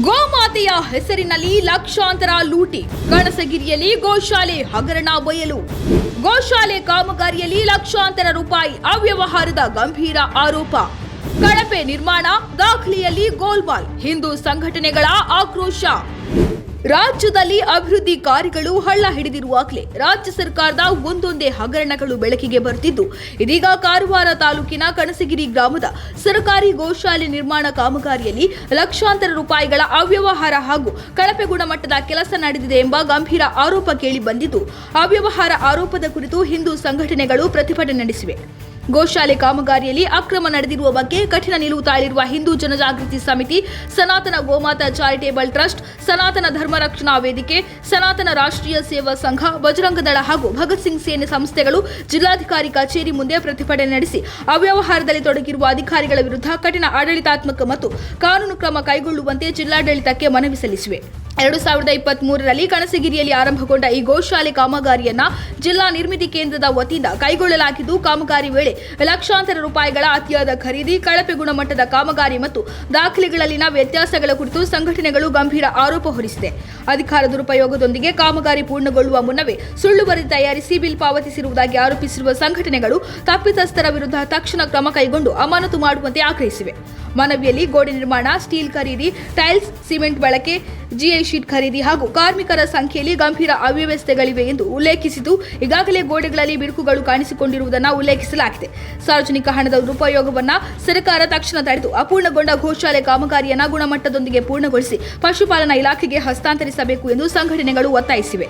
ಗೋಮಾತೆಯ ಹೆಸರಿನಲ್ಲಿ ಲಕ್ಷಾಂತರ ಲೂಟಿ ಕಣಸಗಿರಿಯಲ್ಲಿ ಗೋಶಾಲೆ ಹಗರಣ ಬಯಲು. ಗೋಶಾಲೆ ಕಾಮಗಾರಿಯಲ್ಲಿ ಲಕ್ಷಾಂತರ ರೂಪಾಯಿ ಅವ್ಯವಹಾರದ ಗಂಭೀರ ಆರೋಪ. ಕಳಪೆ ನಿರ್ಮಾಣ ದಾಖಲೆಯಲ್ಲಿ ಗೋಲ್ಮಾಲ್ ಹಿಂದೂ ಸಂಘಟನೆಗಳ ಆಕ್ರೋಶ. ರಾಜ್ಯದಲ್ಲಿ ಅಭಿವೃದ್ಧಿ ಕಾರ್ಯಗಳು ಹಳ್ಳ ಹಿಡಿದಿರುವಾಗಲೇ ರಾಜ್ಯ ಸರ್ಕಾರದ ಒಂದೊಂದೇ ಹಗರಣಗಳು ಬೆಳಕಿಗೆ ಬರುತ್ತಿದ್ದು ಇದೀಗ ಕಾರವಾರ ತಾಲೂಕಿನ ಕಣಸಗಿರಿ ಗ್ರಾಮದ ಸರ್ಕಾರಿ ಗೋಶಾಲೆ ನಿರ್ಮಾಣ ಕಾಮಗಾರಿಯಲ್ಲಿ ಲಕ್ಷಾಂತರ ರೂಪಾಯಿಗಳ ಅವ್ಯವಹಾರ ಹಾಗೂ ಕಳಪೆ ಗುಣಮಟ್ಟದ ಕೆಲಸ ನಡೆದಿದೆ ಎಂಬ ಗಂಭೀರ ಆರೋಪ ಕೇಳಿ ಬಂದಿದ್ದು. ಅವ್ಯವಹಾರ ಆರೋಪದ ಕುರಿತು ಹಿಂದೂ ಸಂಘಟನೆಗಳು ಪ್ರತಿಭಟನೆ ನಡೆಸಿವೆ. ಗೋಶಾಲೆ ಕಾಮಗಾರಿಯಲ್ಲಿ ಅಕ್ರಮ ನಡೆದಿರುವ ಬಗ್ಗೆ ಕಠಿಣ ನಿಲುವು ತಾಳಿರುವ ಹಿಂದೂ ಜನಜಾಗೃತಿ ಸಮಿತಿ, ಸನಾತನ ಗೋಮಾತಾ ಚಾರಿಟೇಬಲ್ ಟ್ರಸ್ಟ್, ಸನಾತನ ಧರ್ಮ ರಕ್ಷಣಾ ವೇದಿಕೆ, ಸನಾತನ ರಾಷ್ಟ್ರೀಯ ಸೇವಾ ಸಂಘ ಬಜರಂಗ ದಳ ಹಾಗೂ ಭಗತ್ ಸಿಂಗ್ ಸೇನೆ ಸಂಸ್ಥೆಗಳು ಜಿಲ್ಲಾಧಿಕಾರಿ ಕಚೇರಿ ಮುಂದೆ ಪ್ರತಿಭಟನೆ ನಡೆಸಿ, ಅವ್ಯವಹಾರದಲ್ಲಿ ತೊಡಗಿರುವ ಅಧಿಕಾರಿಗಳ ವಿರುದ್ಧ ಕಠಿಣ ಆಡಳಿತಾತ್ಮಕ ಮತ್ತು ಕಾನೂನು ಕ್ರಮ ಕೈಗೊಳ್ಳುವಂತೆ ಜಿಲ್ಲಾಡಳಿತಕ್ಕೆ ಮನವಿ ಸಲ್ಲಿಸಿವೆ. ಎರಡು ಸಾವಿರದ ಇಪ್ಪತ್ತ್ ಮೂರರಲ್ಲಿ ಕಣಸಗಿರಿಯಲ್ಲಿ ಆರಂಭಗೊಂಡ ಈ ಗೋಶಾಲೆ ಕಾಮಗಾರಿಯನ್ನ ಜಿಲ್ಲಾ ನಿರ್ಮಿತಿ ಕೇಂದ್ರದ ವತಿಯಿಂದ ಕೈಗೊಳ್ಳಲಾಗಿದ್ದು, ಕಾಮಗಾರಿ ವೇಳೆ ಲಕ್ಷಾಂತರ ರೂಪಾಯಿಗಳ ಅತಿಯಾದ ಖರೀದಿ, ಕಳಪೆ ಗುಣಮಟ್ಟದ ಕಾಮಗಾರಿ ಮತ್ತು ದಾಖಲೆಗಳಲ್ಲಿನ ವ್ಯತ್ಯಾಸಗಳ ಕುರಿತು ಸಂಘಟನೆಗಳು ಗಂಭೀರ ಆರೋಪ ಹೊರಿಸಿದೆ. ಅಧಿಕಾರ ದುರುಪಯೋಗದೊಂದಿಗೆ ಕಾಮಗಾರಿ ಪೂರ್ಣಗೊಳ್ಳುವ ಮುನ್ನವೇ ಸುಳ್ಳು ವರದಿ ತಯಾರಿಸಿ ಬಿಲ್ ಪಾವತಿಸಿರುವುದಾಗಿ ಆರೋಪಿಸಿರುವ ಸಂಘಟನೆಗಳು ತಪ್ಪಿತಸ್ಥರ ವಿರುದ್ಧ ತಕ್ಷಣ ಕ್ರಮ ಕೈಗೊಂಡು ಅಮಾನತು ಮಾಡುವಂತೆ ಆಗ್ರಹಿಸಿವೆ. ಮನವಿಯಲ್ಲಿ ಗೋಡೆ ನಿರ್ಮಾಣ, ಸ್ಟೀಲ್ ಖರೀದಿ, ಟೈಲ್ಸ್, ಸಿಮೆಂಟ್ ಬಳಕೆ ಜಿಐ ಶೀಟ್ ಖರೀದಿ ಹಾಗೂ ಕಾರ್ಮಿಕರ ಸಂಖ್ಯೆಯಲ್ಲಿ ಗಂಭೀರ ಅವ್ಯವಸ್ಥೆಗಳಿವೆ ಎಂದು ಉಲ್ಲೇಖಿಸಿದ್ದು, ಈಗಾಗಲೇ ಗೋಡೆಗಳಲ್ಲಿ ಬಿರುಕುಗಳು ಕಾಣಿಸಿಕೊಂಡಿರುವುದನ್ನು ಉಲ್ಲೇಖಿಸಲಾಗಿದೆ. ಸಾರ್ವಜನಿಕ ಹಣದ ದುರುಪಯೋಗವನ್ನು ಸರ್ಕಾರ ತಕ್ಷಣ ತಡೆದು ಅಪೂರ್ಣಗೊಂಡ ಗೋಶಾಲೆ ಕಾಮಗಾರಿಯನ್ನು ಗುಣಮಟ್ಟದೊಂದಿಗೆ ಪೂರ್ಣಗೊಳಿಸಿ ಪಶುಪಾಲನಾ ಇಲಾಖೆಗೆ ಹಸ್ತಾಂತರಿಸಬೇಕು ಎಂದು ಸಂಘಟನೆಗಳು ಒತ್ತಾಯಿಸಿವೆ.